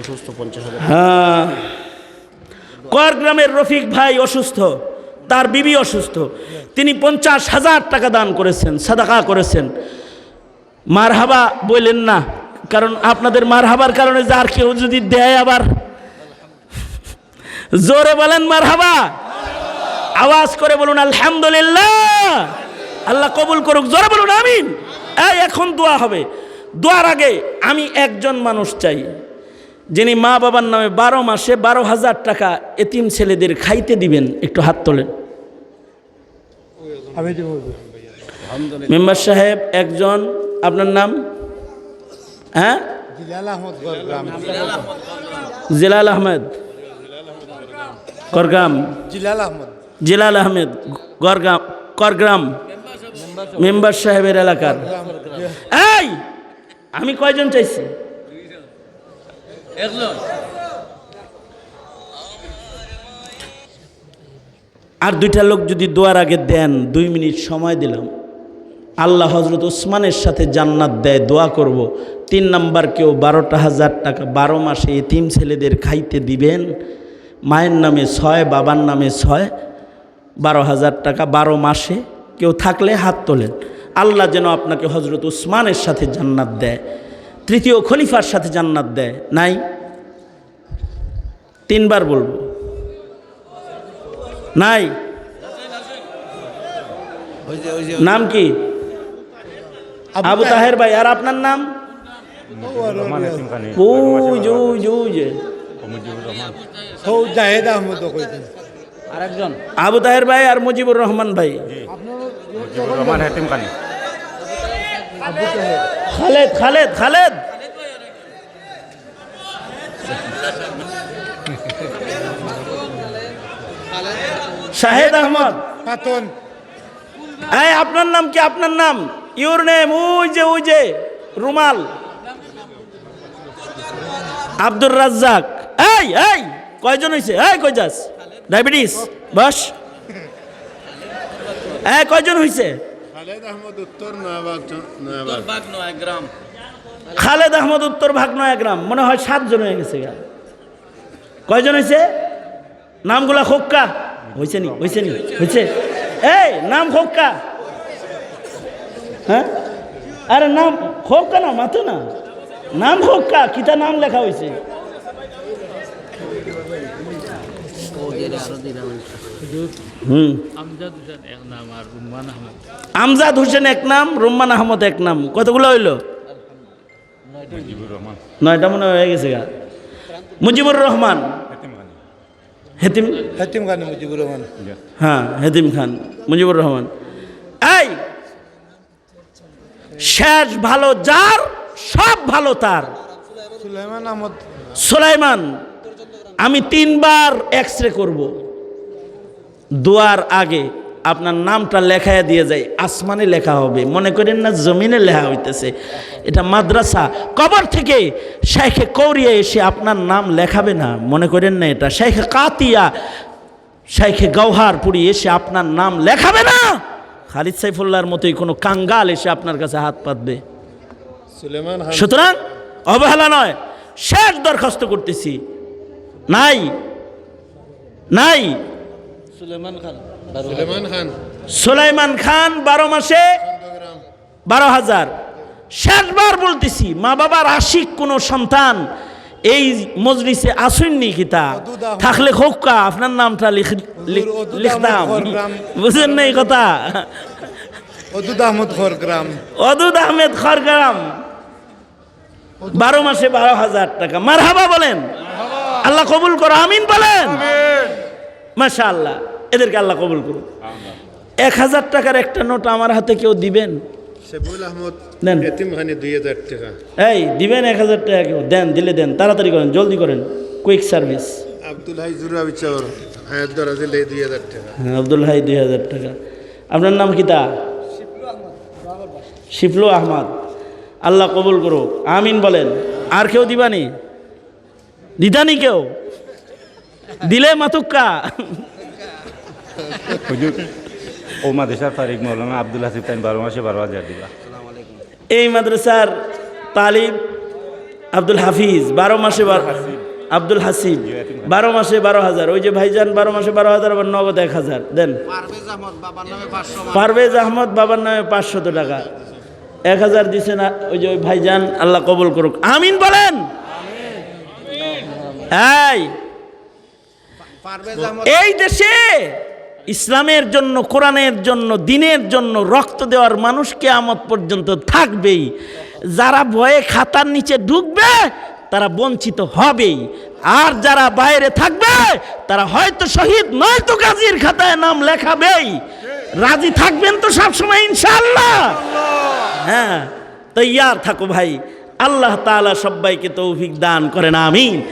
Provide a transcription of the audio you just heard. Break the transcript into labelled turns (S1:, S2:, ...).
S1: অসুস্থ, পঞ্চাশ
S2: হ্যাঁ। কর গ্রামের রফিক ভাই অসুস্থ, তার বিবি অসুস্থ। তিনি পঞ্চাশ হাজার টাকা দান করেছেন, সাদাকা করেছেন। মারহাবা বললেন না, কারণ আপনাদের মার মারহাবার কারণে যার কেউ যদি দেয় আবার। জোরে বলেন মারহাবা। আওয়াজ করে বলুন, আলহামদুলিল্লাহ। আল্লাহ কবুল করুক, জোরে বলুন, আমিন। এখন দোয়া হবে। দোয়ার আগে আমি একজন মানুষ চাই। যিনি মা বাবার নামে বারো মাসে বারো হাজার টাকা এতিম ছেলেদের খাইতে দিবেন একটু হাত তোলেন। মেম্বার সাহেব একজন আপনার নাম? হ্যাঁ?
S3: জিলাল আহমদ
S2: করগ্রাম।
S3: জিলাল আহমদ।
S2: জিলাল আহমেদ। গরগ্রাম করগ্রাম। মেম্বার সাহেবের এলাকার। এই! আমি কয়জন চাইছি? আর দুইটা লোক যদি দোয়ার আগে দেন, দুই মিনিট সময় দিলাম। আল্লাহ হজরত উসমানের সাথে জান্নাত দেয়, দোয়া করব। তিন নাম্বার কেউ বারোটা হাজার টাকা বারো মাসে এতিম ছেলেদের খাইতে দিবেন, মায়ের নামে ছয়, বাবার নামে ছয়, বারো হাজার টাকা বারো মাসে কেউ থাকলে হাত তোলেন। আল্লাহ যেন আপনাকে হজরত উসমানের সাথে জান্নাত দেয়। তৃতীয় খলিফার সাথে জান্নাত দেয়। নাই? তিনবার বলব। নাই? নাম কি? আবু তাহের ভাই। আর আপনার নাম?
S1: আরেকজন?
S2: আবু তাহের ভাই আর মুজিবুর রহমান ভাই।
S4: রহমান
S2: খালেদ খালেদ খালেদ। শাহেদ আহমদ।
S3: পাতন
S2: এই আপনার নাম কি? আপনার নাম? ইউর নেম ওই যে ওই যে রুমাল। আব্দুর রাজ্জাক। এই এই কয়জন হয়েছে এই কই যাস? Diabetes boss. এই কয়জন হয়েছে
S5: খালেদ আহমদ উত্তর নয়াবাগ নয়াবাগ।
S2: খালেদ আহমদ উত্তর ভাগ নয় গ্রাম। মনে হয় সাতজন হয়ে গেছে গা। কয়জন হয়েছে নামগুলা খোক্কা। হয়েছে নি হয়েছে নি হয়েছে এই নাম খোক্কা। হ্যাঁ? আরে নাম খোক্কা না মাতো না। নাম খোক্কা কিতা নাম লেখা হয়েছে আমজাদ হোসেন এক নাম রুম্মান আহমদ। এক নাম কতগুলো হইল? নয়টা মনে হয়ে গেছে গা। মুজিবুর রহমান। হেতিম
S3: হাতিম খান মুজিবুর রহমান।
S2: হ্যাঁ হেতিম খান মুজিবুর রহমান। এই! শেষ ভালো যার সব ভালো তার।
S3: সুলাইমান আহমদ।
S2: সোলাইমান। আমি তিনবার এক্স রে করব। দোয়ার আগে আপনার নামটা লেখায় দিয়ে যায় আসমানে লেখা হবে। মনে করেন না জমিনে লেখা হইতেছে। এটা মাদ্রাসা। কবর থেকে শেখে কৌরিয়া এসে আপনার নাম লেখাবে না। মনে করেন না এটা। শেখে কাতিয়া শেখে গৌহারপুরি এসে আপনার নাম লেখাবে না। খালিদ সাইফুল্লাহর মতোই কোনো কাঙ্গাল এসে আপনার কাছে হাত পাতবে। সুতরাং অবহেলা নয়। শেষ দরখাস্ত করতেছি। নাই। নাই।
S5: সুলেমান খান
S2: সুলাইমান খান বারো মাসে বারো হাজার। শেষবার বলতেছি মা বাবার আশিক কোনো সন্তান এই মজলিসে আসেননি কিতা থাকলে খোকা আপনার নামটা লিখ- লিখ-
S3: অদুদ
S2: লিখতাম।
S3: খড়গ্রাম।
S2: না এই কথা?
S3: অদুদ আহমদ খরগ্রাম
S2: অদুদ আহমেদ খড়গ্রাম বারো মাসে বারো হাজার টাকা। মারহাবা বলেন। আল্লাহ। কবুল করো আমিন বলেন। মাশা আল্লাহ এদেরকে আল্লাহ কবুল করুন এক হাজার টাকার একটা নোট আমার হাতে কেউ দিবেন?
S5: শেবুল আহমদ
S2: দেন।
S5: খানি দুই হাজার টাকা।
S2: এই দিবেন এক হাজার টাকা কেউ? দেন দিলে দেন তাড়াতাড়ি করেন জলদি করেন। কুইক সার্ভিস
S5: আব্দুল হাই
S2: হ্যাঁ আব্দুল হাই দুই হাজার টাকা। আপনার নাম কি তা? শিফলু আহমদ। আল্লাহ কবুল করুক আমিন বলেন। আর কেউ দিবানি? দিদানি কেউ দিলে মাতুক্কা।
S4: হুজুর ও মাদেশার ফারিক মৌলানা আব্দুল হাসিফ তাইন বারো মাসে বারো হাজার দিবা।
S2: এই মাদ্রাসার তালিব আব্দুল হাফিজ বারো মাসে বারো আব্দুল হাসিব। বারো মাসে বারো হাজার। ওই যে ভাইজান বারো মাসে বারো হাজার আবার নগদ এক হাজার। দেন। পারভেজ আহমদ বাবার নামে পাঁচশত টাকা। এক হাজার দিছে না ওই যে ওই ভাইজান আল্লাহ কবল করুক। আমিন বলেন! এই এই দেশে ইসলামের জন্য কোরআনের জন্য দিনের জন্য রক্ত দেওয়ার মানুষ কেয়ামত পর্যন্ত থাকবেই। যারা ভয়ে খাতার নিচে ঢুকবে তারা বঞ্চিত হবেই। আর যারা বাইরে থাকবে তারা হয়তো শহীদ নয়তো গাজীর খাতায় নাম লেখাবেই। রাজি থাকবেন তো সবসময় ইনশাআল্লাহ? হ্যাঁ তৈয়ার থাকো ভাই। আল্লাহ তাআলা সবাইকে তৌফিক দান করেন আমিন।